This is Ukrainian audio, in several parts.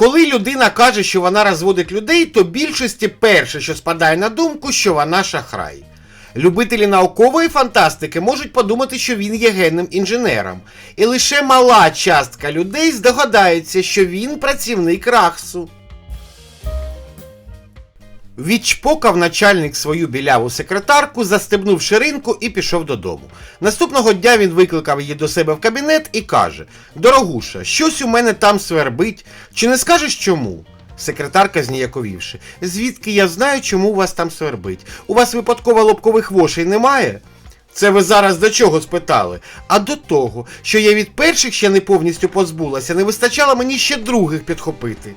Коли людина каже, що вона розводить людей, то більшості перше, що спадає на думку, що вона шахрай. Любителі наукової фантастики можуть подумати, що він є генним інженером, і лише мала частка людей здогадається, що він працівник Рахсу. Відчпокав начальник свою біляву секретарку, застебнув ширинку і пішов додому. Наступного дня він викликав її до себе в кабінет і каже: Дорогуша, щось у мене там свербить, чи не скажеш чому? Секретарка зніяковівши. Звідки я знаю, чому у вас там свербить? У вас випадково лобкових вошей немає? Це ви зараз до чого спитали? А до того, що я від перших ще не повністю позбулася, не вистачало мені ще других підхопити.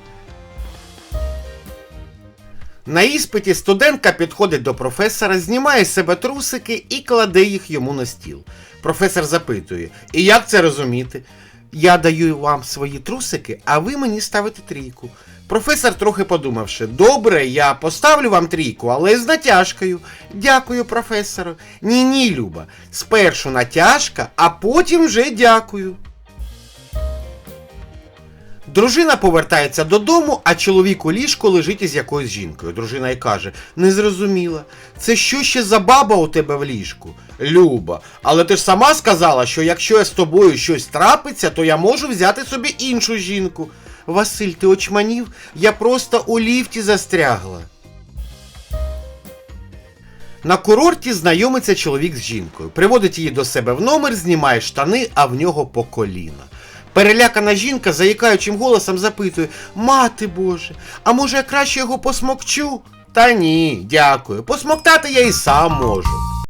На іспиті студентка підходить до професора, знімає з себе трусики і кладе їх йому на стіл. Професор запитує: І як це розуміти? Я даю вам свої трусики, а ви мені ставите трійку. Професор, трохи подумавши, добре, я поставлю вам трійку, але з натяжкою. Дякую, професору. Ні, ні, Люба. Спершу натяжка, а потім вже дякую. Дружина повертається додому, а чоловік у ліжку лежить із якоюсь жінкою. Дружина й каже: Не зрозуміла, це що ще за баба у тебе в ліжку? Люба, але ти ж сама сказала, що якщо я з тобою щось трапиться, то я можу взяти собі іншу жінку. Василь, ти очманів? Я просто у ліфті застрягла. На курорті знайомиться чоловік з жінкою, приводить її до себе в номер, знімає штани, а в нього по коліна. Перелякана жінка заїкаючим голосом запитує: Мати Боже, а може я краще його посмокчу? Та ні, дякую. Посмоктати я і сам можу.